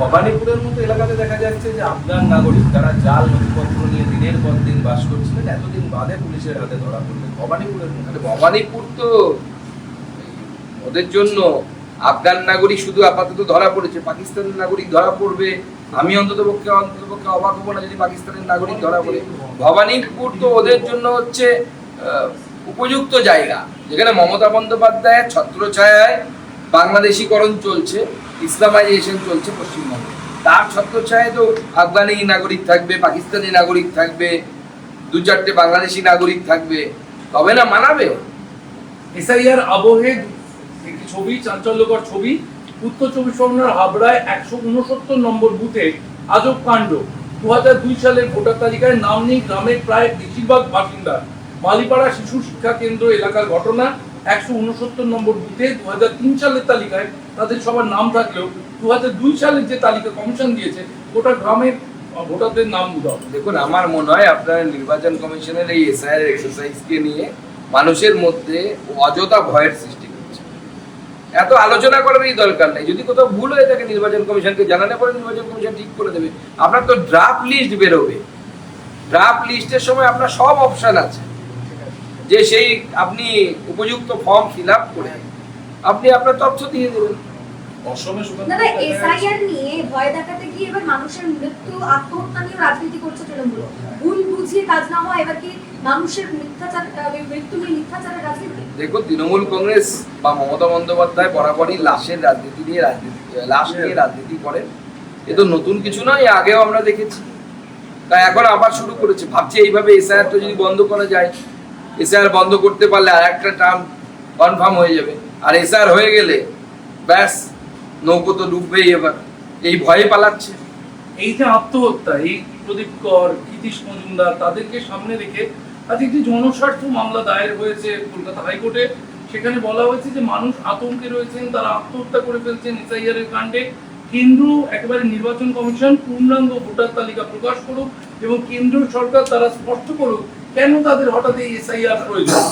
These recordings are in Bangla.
ভবানীপুরের মতো এলাকাতে দেখা যাচ্ছে যে আফগান নাগরিক তারা জাল নথিপত্র নিয়ে দিনের পর দিন বাস করছিলেন, এতদিন বাদে পুলিশের হাতে ধরা পড়লেন ভবানীপুরের মতো। ভবানীপুর তো ওদের জন্য আফগান নাগরিক শুধু আপাতত ধরা পড়েছে, পাকিস্তানের নাগরিক ধরা পড়বে। আমি অন্তত পক্ষে অন্তত পক্ষে অবাক হব না যদি পাকিস্তানের নাগরিক ধরা পড়ে। ভবানীপুর তো ওদের জন্য হচ্ছে উপযুক্ত জায়গা। যেখানে মমতা বন্দ্যোপাধ্যায়ের ছত্রছায়ায় বাংলাদেশীকরণ চলছে। ইসলামাইজেশন চলছে পশ্চিমবঙ্গে। তার ছত্রছায়ায় তো আফগানি নাগরিক থাকবে, পাকিস্তানি নাগরিক থাকবে, দু চারটে বাংলাদেশি নাগরিক থাকবে। তবে না মানাবে এসআইআর আবহে একটি ছবি, চাঞ্চল্যকর ছবি, উত্তর চব্বিশ পরগনার হাবড়ায় একশো উনসত্তর নম্বর বুথে আজব কাণ্ড। দু দুই সালের ভোটার তালিকায় নাম নেই গ্রামের প্রায় বেশিরভাগ বাসিন্দা। মালিপাড়া শিশু শিক্ষা কেন্দ্র এলাকার ঘটনা একশো উনসত্তর নম্বর বুথে দু তিন সালের তালিকায় তাদের সবার নাম থাকলেও দু দুই সালের যে তালিকা কমিশন দিয়েছে, গোটা গ্রামের ভোটারদের নাম উদাও দেখুন, আমার মনে হয় আপনার নির্বাচন কমিশনের এই এসআইআর এক্সারসাইজকে নিয়ে মানুষের মধ্যে অযথা ভয়ের সৃষ্টি করছে। এত আলোচনা করারই দরকার নেই। যদি কোথাও ভুল হয়ে থাকে, নির্বাচন কমিশনকে জানালে পরে নির্বাচন কমিশন ঠিক করে দেবে। আপনার তো ড্রাফট লিস্ট বেরোবে। ড্রাফট লিস্টের সময় আপনার সব অপশন আছে। যে সেই আপনি উপযুক্ত ফর্ম ফিল আপ করে আপনি আপনার তথ্য দিয়ে দেবেন অসমে সুকান্ত দাদা দেখা এসআইআর যাচ্ছে- নিয়ে ভয় দেখাতে গিয়ে এবার মানুষের মৃত্যু আত্মহত্যা নিয়ে রাজনীতি করছে তৃণমূল। ভুল বুঝিয়ে কাজ না হয় এবার কি মানুষের মিথ্যাচার মৃত্যু নিয়ে মিথ্যাচারের রাজনীতি? দেখুন তৃণমূল কংগ্রেস বা মমতা বন্দ্যোপাধ্যায় বরাবরই লাশের রাজনীতি নিয়ে রাজনীতি লাশ নিয়ে রাজনীতি করেন। এ তো নতুন কিছু নয় আগেও আমরা দেখেছি। তাই এখন আবার শুরু করেছে। ভাবছি এইভাবে এসআইআর তো যদি বন্ধ করা যায় এসআইআর বন্ধ করতে পারলে আর একটা টার্ম কনফার্ম হয়ে যাবে। আর এসআইআর হয়ে গেলে ব্যাস, নৌকো তো ডুববেই এবার। এই ভয়ে পালাচ্ছে। এই যে আত্মহত্যা, এই প্রদীপ কর কীতিশ মজুমদার, তাদেরকে সামনে রেখে আজ একটি জনস্বার্থ মামলা দায়ের হয়েছে কলকাতা হাইকোর্টে। সেখানে বলা হয়েছে যে মানুষ আতঙ্কে রয়েছেন, তারা আত্মহত্যা করে ফেলছেন এসআইআর এর কাণ্ডে। কেন্দ্র, একেবারে নির্বাচন কমিশন, পূর্ণাঙ্গ ভোটার তালিকা প্রকাশ করুক এবং কেন্দ্র সরকার তারা স্পষ্ট করুক কেন তাদের হঠাৎ এই এসআইআর প্রয়োজন?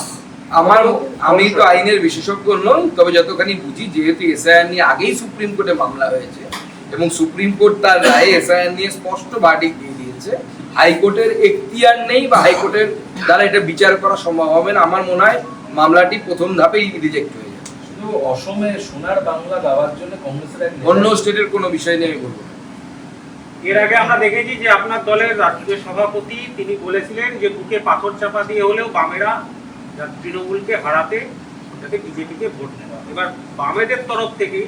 আমার আমি তো আইনের বিশেষজ্ঞ নই তবে যতখানি বুঝি যেহেতু এসআইআর নিয়ে আগেই সুপ্রিম কোর্টে মামলা হয়েছে এবং সুপ্রিম কোর্ট তার রায়ে এসআইআর নিয়ে স্পষ্ট বার্ডিক দিয়ে দিয়েছে হাইকোর্টের এখতিয়ার নেই বা হাইকোর্টের দ্বারা এটা বিচার করা সম্ভব হবে না। আমার মনে হয় মামলাটি প্রথম ধাপেই রিজেক্ট হয়ে যাবে। শুধু অসমে সোনার বাংলা গাওয়ার জন্য কংগ্রেসের অন্য স্টেটের কোনো বিষয় নিয়ে আমি বলব। এর আগে আমরা দেখেছি যে আপনার দলের রাষ্ট্রীয় সভাপতি তিনি বলেছিলেন যে বুকে পাথর চাপা দিয়ে হলেও বামেরা তৃণমূলকে হারাতে যাতে বিজেপিকে ভোট নেওয়া এবার বামেদের তরফ থেকে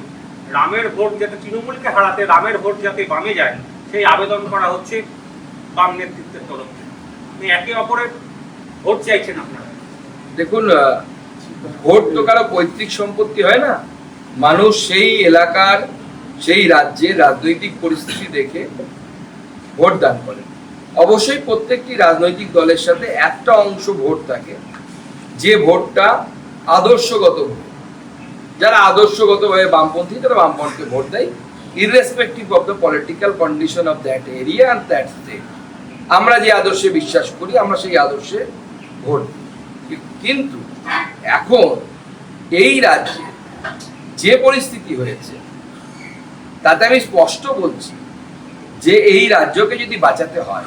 রামের ভোট যাতে তৃণমূলকে হারাতে, রামের ভোট যাতে বামে যায়, সেই আবেদন করা হচ্ছে বাম নেতৃত্বের তরফ থেকে। একে অপরের ভোট চাইছেন আপনারা। দেখুন ভোট তো কারও পৈতৃক সম্পত্তি হয় না। মানুষ সেই এলাকার সেই রাজ্যের রাজনৈতিক পরিস্থিতি দেখে ভোট দান করেন। অবশ্যই প্রত্যেকটি রাজনৈতিক দলের সাথে একটা অংশ ভোট থাকে, যে ভোটটা আদর্শগত ভোট। যারা আদর্শগতভাবে বামপন্থী, তারা বামপন্থীকে ভোট দেয় irrespective of the political condition of that area and that state আমরা যে আদর্শে বিশ্বাস করি, আমরা সেই আদর্শে ভোট দিই। কিন্তু এখন এই রাজ্যে যে পরিস্থিতি হয়েছে তাতে আমি স্পষ্ট বলছি যে এই রাজ্যকে যদি বাঁচাতে হয়,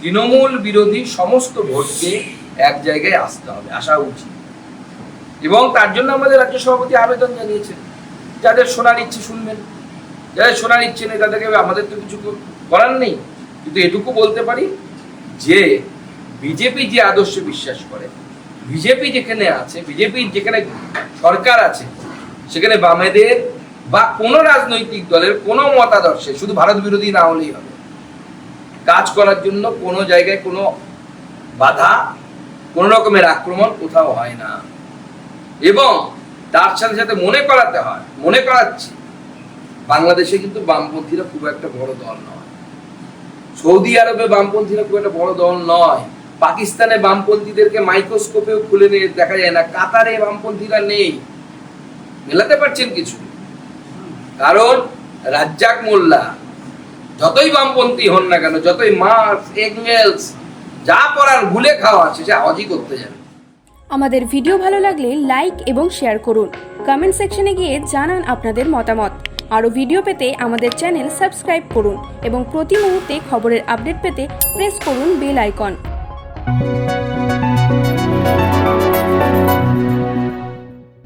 তৃণমূল বিরোধী সমস্ত ভোটকে এক জায়গায় আসতে হবে, আসা উচিত। এবং তার জন্য আমাদের রাজ্য সভাপতি আবেদন জানিয়েছেন, যাদের শোনার ইচ্ছে শুনবেন। যাদের শোনার ইচ্ছে নেই, তাদেরকে আমাদের তো কিছু করার নেই। কিন্তু এটুকু বলতে পারি যে, বিজেপি যে আদর্শে বিশ্বাস করে, বিজেপি যেখানে আছে বিজেপির যেখানে সরকার আছে, সেখানে বামেদের বা কোনো রাজনৈতিক দলের কোনো মতাদর্শে, শুধু ভারত বিরোধী না হলেই হবে। কাজ করার জন্য কোনো জায়গায় কোনো বাধা, কোনো রকমের আক্রমণ কোথাও হয় না। এবং তার সাথে সাথে মনে করাতে হয়, মনে করাচ্ছি, বাংলাদেশে কিন্তু বামপন্থীরা খুব একটা বড় দল নয়। সৌদি আরবে বামপন্থীরা খুব একটা বড় দল নয়। পাকিস্তানে বামপন্থীদেরকে মাইক্রোস্কোপেও খুলে নিয়ে দেখা যায় না। কাতারে বামপন্থীরা নেই। মেলাতে পারছেন কিছু। কারণ রাজ্জাক মোল্লা, যতই বামপন্থী হন না কেন, যতই মার্কস, এঙ্গেলস, যা করার ভুলে খাওয়া আছে, সে হজই করতে যাবে। আমাদের ভিডিও ভালো লাগলে লাইক এবং শেয়ার করুন। কমেন্ট সেকশনে গিয়ে জানান আপনাদের মতামত। আরও ভিডিও পেতে আমাদের চ্যানেল সাবস্ক্রাইব করুন এবং প্রতি মুহূর্তে খবরের আপডেট পেতে প্রেস করুন বেল আইকন।